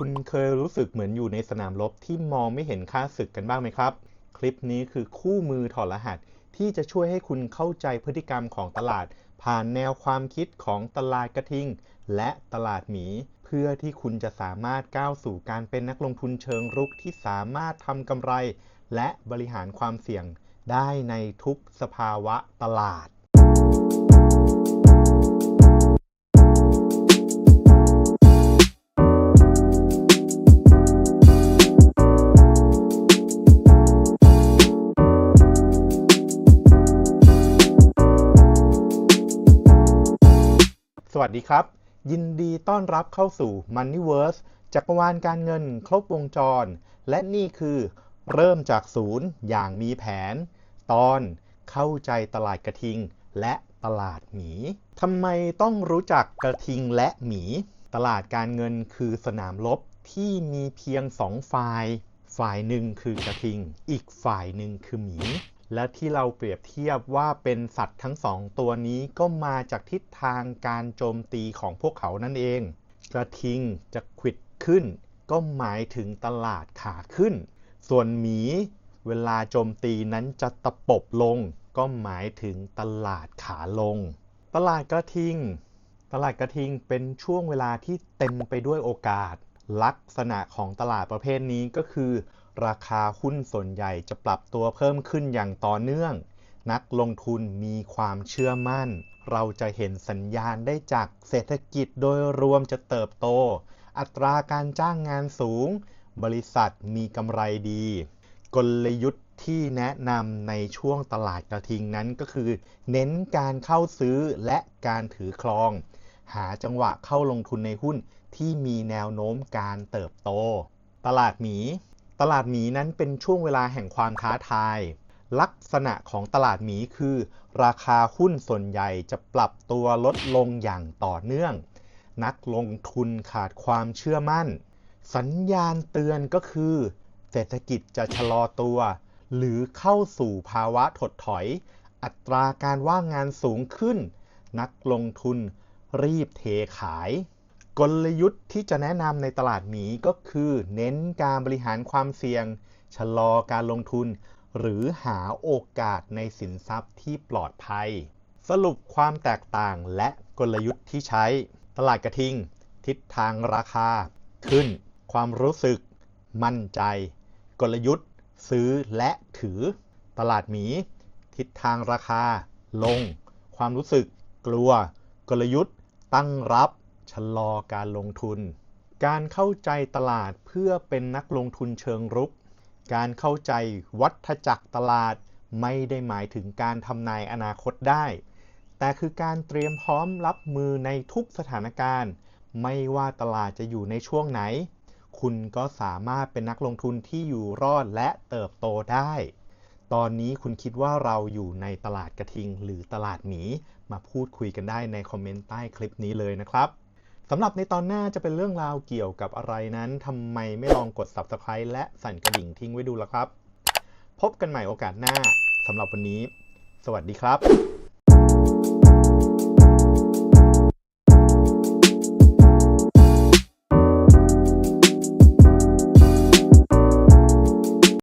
คุณเคยรู้สึกเหมือนอยู่ในสนามรบที่มองไม่เห็นค่าศึกกันบ้างไหมครับ คลิปนี้คือคู่มือถอดรหัส ที่จะช่วยให้คุณเข้าใจพฤติกรรมของตลาด ผ่านแนวความคิดของตลาดกระทิง และตลาดหมี เพื่อที่คุณจะสามารถก้าวสู่การเป็นนักลงทุนเชิงรุกที่สามารถทำกำไร และบริหารความเสี่ยงได้ในทุกสภาวะตลาด สวัสดีครับ ยินดีต้อนรับเข้าสู่ Moneyverse จักรวาลการเงินครบวงจร และนี่คือเริ่มจากศูนย์อย่างมีแผน ตอนเข้าใจตลาดกระทิงและตลาดหมีทำไมต้องรู้จักกระทิงและหมี ตลาดการเงินคือสนามรบที่มีเพียงสองฝ่าย ฝ่ายหนึ่งคือกระทิง อีกฝ่ายหนึ่งคือหมี และที่เราเปรียบเทียบว่าเป็นสัตว์ทั้งสองตัวนี้ก็มาจากทิศทางการโจมตีของพวกเขานั่นเอง กระทิงจะขวิดขึ้น ก็หมายถึงตลาดขาขึ้น ส่วนหมีเวลาโจมตีนั้นจะตะปบลง ก็หมายถึงตลาดขาลง ตลาดกระทิง ตลาดกระทิงเป็นช่วงเวลาที่เต็มไปด้วยโอกาส ลักษณะของตลาดประเภทนี้ก็คือ ราคาหุ้นส่วนใหญ่จะปรับตัวเพิ่มขึ้นอย่างต่อเนื่อง นักลงทุนมีความเชื่อมั่น เราจะเห็นสัญญาณได้จากเศรษฐกิจโดยรวมจะเติบโต อัตราการจ้างงานสูง บริษัทมีกำไรดี กลยุทธ์ที่แนะนำในช่วงตลาดกระทิงนั้นก็คือ เน้นการเข้าซื้อและการถือครอง หาจังหวะเข้าลงทุนในหุ้นที่มีแนวโน้มการเติบโต ตลาดหมี ตลาดหมีนั้นเป็นช่วงเวลาแห่งความท้าทาย ลักษณะของตลาดหมีคือ ราคาหุ้นส่วนใหญ่จะปรับตัวลดลงอย่างต่อเนื่อง นักลงทุนขาดความเชื่อมั่น สัญญาณเตือนก็คือ เศรษฐกิจจะชะลอตัว หรือเข้าสู่ภาวะถดถอย อัตราการว่างงานสูงขึ้น นักลงทุนรีบเทขาย กลยุทธ์ที่จะแนะนำในตลาดหมีก็คือ เน้นการบริหารความเสี่ยง ชะลอการลงทุน หรือหาโอกาสในสินทรัพย์ที่ปลอดภัย สรุปความแตกต่างและกลยุทธ์ที่ใช้ ตลาดกระทิง ทิศทางราคา ขึ้น ความรู้สึก มั่นใจ กลยุทธ์ ซื้อและถือ ตลาดหมี ทิศทางราคา ลง ความรู้สึก กลัว กลยุทธ์ ตั้งรับ ชะลอการลงทุน การเข้าใจตลาดเพื่อเป็นนักลงทุนเชิงรุก การเข้าใจวัฏจักรตลาดไม่ได้หมายถึงการทำนายอนาคตได้ แต่คือการเตรียมพร้อมรับมือในทุกสถานการณ์ ไม่ว่าตลาดจะอยู่ในช่วงไหน คุณก็สามารถเป็นนักลงทุนที่อยู่รอดและเติบโตได้ ตอนนี้คุณคิดว่าเราอยู่ในตลาดกระทิงหรือตลาดหมี มาพูดคุยกันได้ในคอมเมนต์ใต้คลิปนี้เลยนะครับ สำหรับในตอนหน้าจะเป็นเรื่องราวเกี่ยวกับอะไรนั้นทำไมไม่ลองกด Subscribe และสั่นกระดิ่งทิ้งไว้ดูล่ะครับ พบกันใหม่โอกาสหน้าสำหรับวันนี้ สวัสดีครับ